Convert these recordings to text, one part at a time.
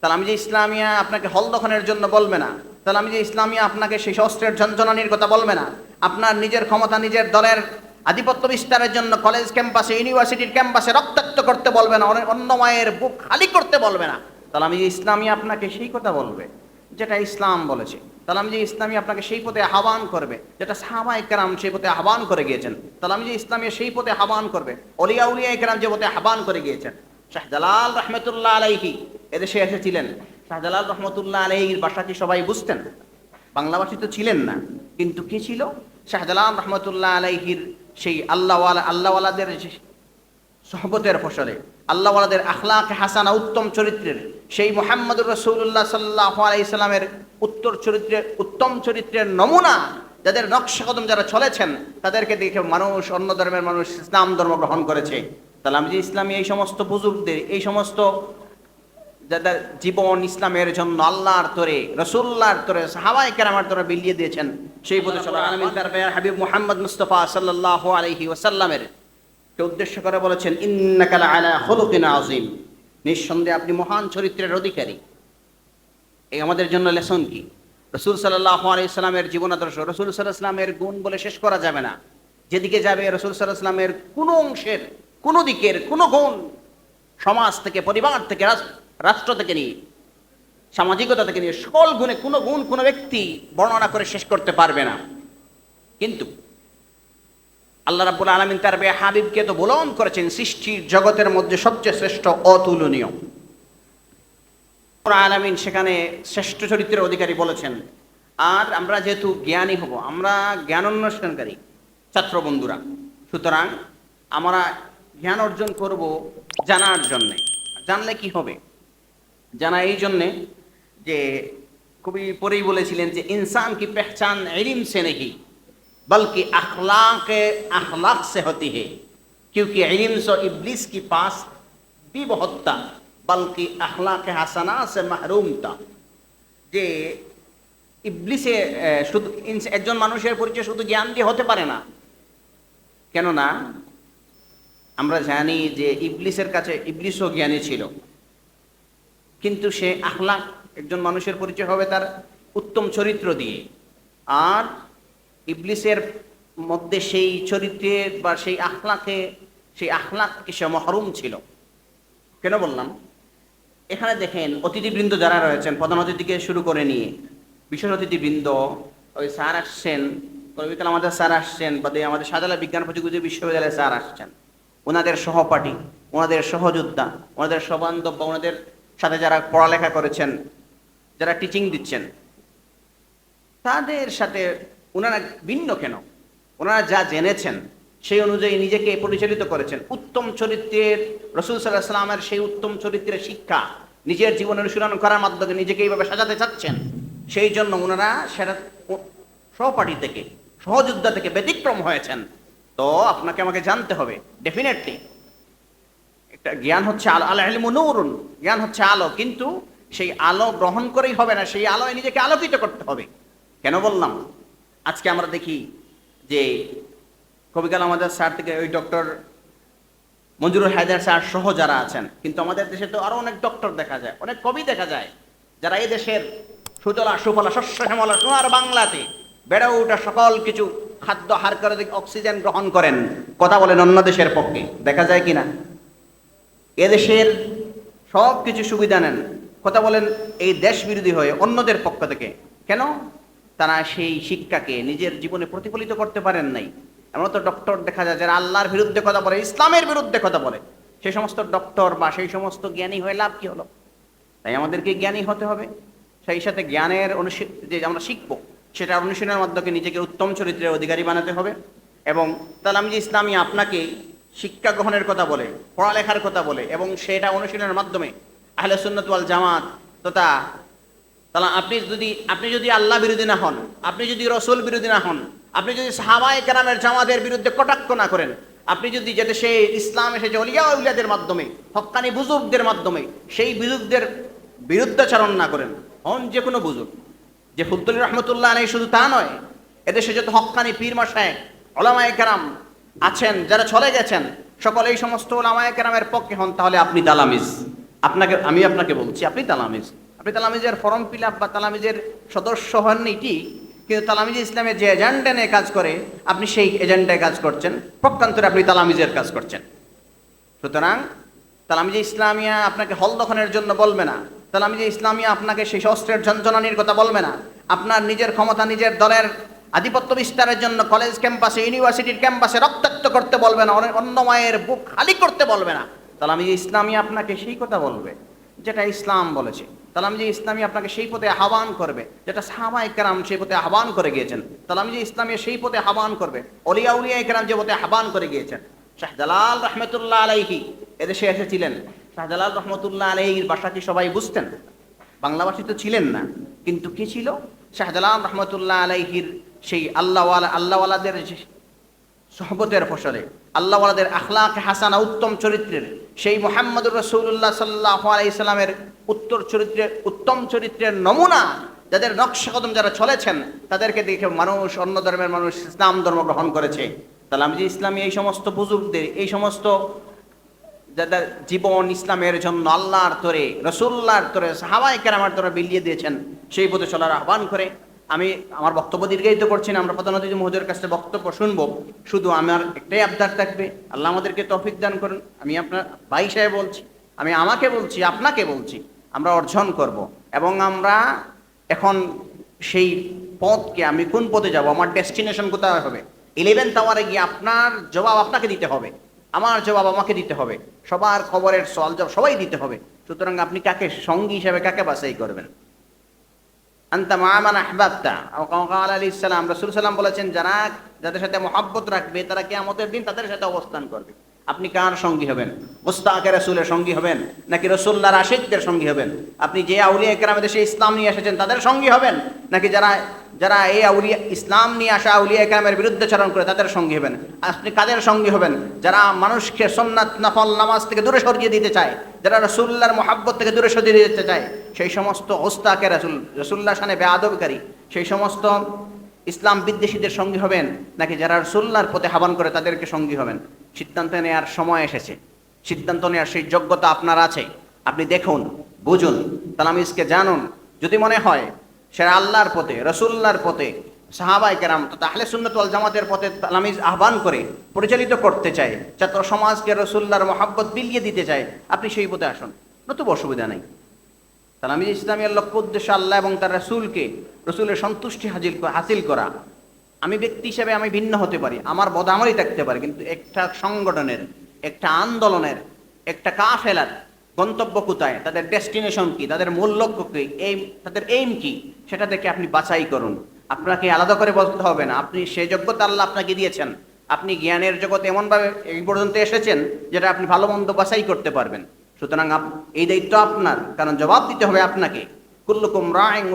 তাহলে আমি যে ইসলামিয়া আপনাকে হল দখনের জন্য বলবে না, তাহলে আমি যে ইসলামিয়া আপনাকে সেই শস্ত্রের ঝঞ্ঝনানির কথা বলবে না, আপনার নিজের ক্ষমতা নিজের দলের আধিপত্য বিস্তারের জন্য কলেজ ক্যাম্পাসে ইউনিভার্সিটির ক্যাম্পাসে রক্তাক্ত করতে বলবে না অন্য মায়ের বুক খালি করতে বলবে না। তাহলে আমি যে ইসলামিয়া আপনাকে সেই কথা বলবে, যেটা ইসলাম বলেছে, তাহলে আমি যে ইসলামী আপনাকে সেই পথে আহ্বান করবে, যেটা সাহাবাই কেরাম সেই পথে আহ্বান করে গিয়েছেন, তাহলে আমি যে ইসলামিয়া সেই পথে আহ্বান করবে, অলিয়া উলিয়া কেরাম যে পথে আহ্বান করে গিয়েছেন শাহজালাল রহমতুল্লাহ আলাইহি এদেশে এসেছিলেন শাহজালাল রহমতুল্লাহ আলাইহির বাসা কি সবাই বুঝতেন। বাংলাভাষী তো ছিলেন না। কিন্তু কি ছিল? শাহজালাল রহমতুল্লাহ আলাইহির সেই আল্লাহওয়ালা আল্লাহওয়ালাদের সহবতের ফসলে। আল্লাহওয়ালাদের আখলাক হাসানা উত্তম চরিত্রের। সেই মোহাম্মদুর রসুল্লাহ সাল্লাহ আলাইসাল্লামের উত্তর চরিত্রের উত্তম চরিত্রের নমুনা যাদের নকশা কদম যারা চলেছেন তাদেরকে দেখে মানুষ অন্য ধর্মের মানুষ ইসলাম ধর্ম গ্রহণ করেছে। তাহলে আমি যে ইসলামী এই সমস্ত বুজুর্গদের, এই সমস্ত যাদের জীবন ইসলামের জন্য আল্লাহর তরে রসুল্লাহর তরে সাহাবাই কেরামার তরে বিলিয়ে দিয়েছেন সেই পথে তার হাবিব মোহাম্মদ মুস্তফা সাল্লাহ আলহি ওসাল্লামের কে উদ্দেশ্য করে বলেছেন, ইন্নাকালা আলা হলুকিন আজিম নিঃসন্দেহে আপনি মহান চরিত্রের অধিকারী। এই আমাদের জন্য লেসন কি? রসুল সাল্লাহ আলাইসালামের জীবন আদর্শ, রসুল সাল্লাহ সাল্লামের গুণ বলে শেষ করা যাবে না। যেদিকে যাবে রসুল সাল্লাহ সাল্লামের কোনো অংশের, কোনো দিকের, কোনো গুণ সমাজ থেকে, পরিবার থেকে রাস- রাষ্ট্র থেকে নিয়ে, সামাজিকতা থেকে নিয়ে, সকল গুণে কোনো গুণ কোনো ব্যক্তি বর্ণনা করে শেষ করতে পারবে না। কিন্তু আল্লাহ রাব্বুল আলমিন তার বে হাবিবকে তো বলন করেছেন, সৃষ্টির জগতের মধ্যে সবচেয়ে শ্রেষ্ঠ অতুলনীয়। আলামিন সেখানে শ্রেষ্ঠ চরিত্রের অধিকারী বলেছেন, আর আমরা যেহেতু জ্ঞানী হব, আমরা জ্ঞান অন্বেষণকারী ছাত্র বন্ধুরা। সুতরাং আমরা জ্ঞান অর্জন করব জানার জন্যে। জানলে কি হবে? জানা এই জন্যে যে কবি পরেই বলেছিলেন যে ইনসান কি পেহচান ইলিম সে নেই बल्कि अखलाक अखलाक से होती है क्योंकि इल्म सो इब्लिस की पास भी बहुत था बल्कि अखलाक हसना से महरूम था যে ইবলিসে আহ, শুধু ইনস- একজন মানুষের পরিচয় শুধু জ্ঞান দিয়ে হতে পারে না কেননা আমরা জানি যে ইবলিসের কাছে ইবলিসও জ্ঞানী ছিল কিন্তু সে আখলাক একজন মানুষের পরিচয় হবে তার উত্তম চরিত্র দিয়ে। আর ইবলিসের মধ্যে সেই চরিত্রের বা সেই আখলাকে, সেই আখলাককে সে মহরুম ছিল। কেন বললাম? এখানে দেখেন, অতিথিবৃন্দ যারা রয়েছেন, প্রধান অতিথিকে শুরু করে নিয়ে, বিশেষ অতিথিবৃন্দ, ওই স্যার আসছেন কবিকাল আমাদের স্যার আসছেন, বা আমাদের সাজালা বিজ্ঞান প্রযুক্তি বিশ্ববিদ্যালয়ের স্যার আসছেন। ওনাদের সহপাঠী, ওনাদের সহযোদ্ধা, ওনাদের সবান্ধব বা ওনাদের সাথে যারা পড়ালেখা করেছেন, যারা টিচিং দিচ্ছেন, তাদের সাথে ওনারা ভিন্ন কেন? ওনারা যা জেনেছেন, সেই অনুযায়ী নিজেকে পরিচালিত করেছেন। উত্তম চরিত্রের রসুল সাল্লাহ সাল্লামের সেই উত্তম চরিত্রের শিক্ষা নিজের জীবন অনুশীলন করার মাধ্যমে নিজেকে এইভাবে সাজাতে চাচ্ছেন, সেই জন্য ওনারা সেটা সহপাঠী থেকে, সহযোদ্ধা থেকে ব্যতিক্রম হয়েছেন। তো আপনাকে আমাকে জানতে হবে ডেফিনেটলি জ্ঞান হচ্ছে আলো আলো ইলমু নূরুন, জ্ঞান হচ্ছে আলো, কিন্তু সেই আলো গ্রহণ করেই হবে না, সেই আলোয় নিজেকে আলোকিত করতে হবে। কেন বললাম? আজকে আমরা দেখি যে কবিকাল আমাদের স্যার থেকে ওই ডক্টর মঞ্জুরুল হায়দার স্যার সহ যারা আছেন, কিন্তু আমাদের দেশে তো আরও অনেক ডক্টর দেখা যায়, অনেক কবি দেখা যায়, যারা এই দেশের সুজলা সুফলা, শস্য, শ্যামলা, সোনার বাংলাতে বেড়ে ওঠা সকল কিছু খাদ্য হার করে, অক্সিজেন গ্রহণ করেন। কথা বলেন অন্য দেশের পক্ষে, দেখা যায় কিনা? এদেশের সব কিছু সুবিধা নেন। কথা বলেন, এই দেশ বিরোধী হয়ে অন্যদের পক্ষ থেকে। কেন? তারা সেই শিক্ষাকে নিজের জীবনে প্রতিফলিত করতে পারেন নাই। এমন তো ডক্টর দেখা যায় যারা আল্লাহর বিরুদ্ধে কথা বলে, ইসলামের বিরুদ্ধে কথা বলে। সেই সমস্ত ডক্টর বা সেই সমস্ত জ্ঞানী হয়ে লাভ কি হলো? তাই আমাদেরকে জ্ঞানী হতে হবে। সেই সাথে জ্ঞানের অনুশী, যে আমরা শিখব সেটা অনুশীলনের মাধ্যমে নিজেকে উত্তম চরিত্রের অধিকারী বানাতে হবে। এবং তাহলে আমি যে ইসলামী আপনাকে শিক্ষা গ্রহণের কথা বলে, পড়ালেখার কথা বলে এবং সেটা অনুশীলনের মাধ্যমে আহলে সুন্নত ওয়াল জামাত তথা তাহলে আপনি যদি আপনি যদি আল্লাহ বিরোধী না হন, আপনি যদি রসুল বিরোধী না হন, আপনি যদি সাহাবাই কেরামের জামাতের বিরুদ্ধে কটাক্ষ না করেন, আপনি যদি যেটা সেই ইসলাম এসেছে অলিয়া উলিয়াদের মাধ্যমে হকানি বুজুর্গদের মাধ্যমে, সেই বুজুর্গদের বিরুদ্ধাচরণ না করেন, হন যে কোনো বুজুর্গ। যে ফুদ্দুল রহমতুল্লাহ আলাই শুধু তা নয়, এদেশে যত হক্কানি পীর মশায় ওলামায় কেরাম আছেন, যারা চলে গেছেন, সকল এই সমস্ত ওলামায় কেরামের পক্ষে হন, তাহলে আপনি দালামিজ আপনাকে, আমি আপনাকে বলছি, আপনি তালামিজ। আপনি তালামিজের ফর্ম ফিল আপ বা তালামিজের সদস্য হননি ঠিক কিন্তু তালামিজ ইসলামের যে এজেন্ডা নিয়ে কাজ করে, আপনি সেই এজেন্ডায় কাজ করছেন। পক্ষান্তরে আপনি তালামিজের কাজ করছেন। সুতরাং, তালামিজে ইসলামিয়া আপনাকে হল দখনের জন্য বলবে না। তালামিজে ইসলামিয়া আপনাকে সেই শস্ত্রের ঝঞ্ঝনানির কথা বলবে না। আপনার নিজের ক্ষমতা, নিজের দলের আধিপত্য বিস্তারের জন্য কলেজ ক্যাম্পাসে ইউনিভার্সিটির ক্যাম্পাসে রক্তাক্ত করতে বলবে না অন্য মায়ের বুক খালি করতে বলবে না। তালামিজে ইসলামী আপনাকে সেই কথা বলবে, যেটা ইসলাম বলেছে তালামিজে ইসলামী আপনাকে সেই পথে আহ্বান করবে, যেটা সাহাবা একরাম সেই পথে আহ্বান করে গিয়েছেন তালামিজে ইসলামী সেই পথে আহ্বান করবে অলিয়া উলিয়া একরাম যে পথে আহ্বান করে গিয়েছেন। শাহজালাল রহমতুল্লাহ আলাইহি এদেশে এসেছিলেন। শাহজালাল রহমতুল্লাহ আলাইহির বাসা কি সবাই বুঝতেন? বাংলাভাষী তো ছিলেন না, কিন্তু কি ছিল? শাহজালাল রহমতুল্লাহ আলাইহির সেই আল্লাহওয়ালা, আল্লাহওয়ালাদের সহবতের ফসলে, আল্লাহওয়ালাদের আখলাক হাসানা উত্তম চরিত্রের, সেই মোহাম্মদুর রসুল্লাহ সাল্লাহ আলাইসাল্লামের উত্তর চরিত্রের, উত্তম চরিত্রের নমুনা যাদের নকশা কদম যারা চলেছেন, তাদেরকে দেখে মানুষ অন্য ধর্মের মানুষ ইসলাম ধর্ম গ্রহণ করেছে। তাহলে আমি যে ইসলামী এই সমস্ত বুজুর্গদের, এই সমস্ত যাদের জীবন ইসলামের জন্য আল্লাহর তরে রসুল্লাহর তরে সাহাবাই কেরামার তরে বিলিয়ে দিয়েছেন, সেই পথে চলার আহ্বান করে আমি আমার বক্তব্য দীর্ঘায়িত করছি না, আমরা প্রধানত মহোদয়ের কাছে বক্তব্য শুনব। শুধু আমার একটাই আবদার থাকবে, আল্লাহ আমাদেরকে তৌফিক দান করুন। আমি আপনার ভাই সাহেব বলছি, আমি আমাকে বলছি, আপনাকে বলছি, আমরা অর্জন করব। এবং আমরা এখন সেই পথকে আমি কোন পথে যাব, আমার ডেস্টিনেশন কোথায় হবে? ইলেভেন্থ আওয়ারে গিয়ে আপনার জবাব আপনাকে দিতে হবে। আমার জবাব আমাকে দিতে হবে। সবার খবরের সল জবাব সবাই দিতে হবে। সুতরাং আপনি কাকে সঙ্গী হিসাবে কাকে বাছাই করবেন? আন্তা মামান আহবাবতা। কাল আলী ইসলাম রসুল সাল্লাম বলেছেন, যারা যাদের সাথে মহাব্বত রাখবে, তারা কেয়ামতের দিন তাদের সাথে অবস্থান করবে। আপনি কার সঙ্গী হবেন? মুস্তাকে রসুলের সঙ্গী হবেন? নাকি রসুল্লাহ রাশিদদের সঙ্গী হবেন? আপনি যে আউলিয়া একরাম দেশে ইসলাম নিয়ে এসেছেন, তাদের সঙ্গী হবেন? নাকি যারা যারা এই আউলিয়া, ইসলাম নিয়ে আসা আউলিয়া একরামের বিরুদ্ধে চারণ করে, তাদের সঙ্গী হবেন? আপনি কাদের সঙ্গী হবেন? যারা মানুষকে সোমনাথ নফল, নামাজ থেকে দূরে সরিয়ে দিতে চায়, যারা রসুল্লাহর মহাব্বত থেকে দূরে সরিয়ে দিতে চায়, সেই সমস্ত ওস্তাকে রসুল রসুল্লাহ সানে বেআদবকারী সেই সমস্ত ইসলাম বিদ্বেষীদের সঙ্গী হবেন? নাকি যারা রসুল্লার পথে আহ্বান করে, তাদেরকে সঙ্গী হবেন? সিদ্ধান্ত নেওয়ার সময় এসেছে। সিদ্ধান্ত নেওয়ার সেই যোগ্যতা আপনার আছে। আপনি দেখুন, বুঝুন, তালামিজকে জানুন। যদি মনে হয়, সে আল্লাহর পথে রসুল্লার পথে সাহাবাই কেরাম তথা আহলে সুন্নত জামাতের পথে তালামিজ আহ্বান করে পরিচালিত করতে চায় ছাত্র সমাজকে রসুল্লার মহাব্বত বিলিয়ে দিতে চায়, আপনি সেই পথে আসুন। নতুন অসুবিধা নেই। তালামিজ ইসলামের লক্ষ্য উদ্দেশ্য আল্লাহ এবং তার রসুলকে, রসুলের সন্তুষ্টি হাজিল হাসিল করা। আমি ব্যক্তি হিসেবে আমি ভিন্ন হতে পারি, আমার বদামরি থাকতে পারে, কিন্তু একটা সংগঠনের, একটা আন্দোলনের, একটা কাফেলার গন্তব্য কোথায়, তাদের ডেস্টিনেশন কি, তাদের মূল লক্ষ্য কি, এই, তাদের এইম কি, সেটা দেখে আপনি বাছাই করুন। আপনাকে আলাদা করে বলতে হবে না, আপনি সেই যোগ্যতা আল্লাহ আপনাকে দিয়েছেন, আপনি জ্ঞানের জগতে এমনভাবে এই পর্যন্ত এসেছেন, যেটা আপনি ভালো মন্দ বাছাই করতে পারবেন। সুতরাং এই দায়িত্ব আপনার, কারণ জবাব দিতে হবে আপনাকে। কুল্লুকুম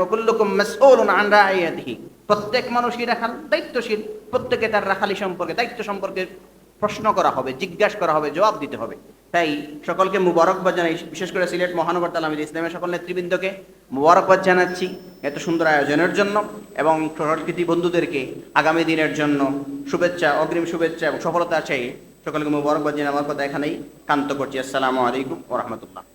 ও কুল্লুকুম মাসউলুন আন রাইয়াতিহি। প্রত্যেক মানুষই রাখাল দায়িত্বশীল। প্রত্যেকে তার রাখালি সম্পর্কে, দায়িত্ব সম্পর্কে প্রশ্ন করা হবে, জিজ্ঞাসা করা হবে, জবাব দিতে হবে। তাই সকলকে মুবারকবাদ জানাই বিশেষ করে সিলেট মহানগর তালামিদ ইসলামের সকল নেতৃবৃন্দকে মুবারকবাদ জানাচ্ছি এত সুন্দর আয়োজনের জন্য এবং সংস্কৃতি বন্ধুদেরকে আগামী দিনের জন্য শুভেচ্ছা, অগ্রিম শুভেচ্ছা এবং সফলতা চাই। সকলকে মুবারকবাদ জানিয়ে আমার কথা এখানেই কান্ত করছি। আসসালামু আলাইকুম ওরহমতুল্লাহ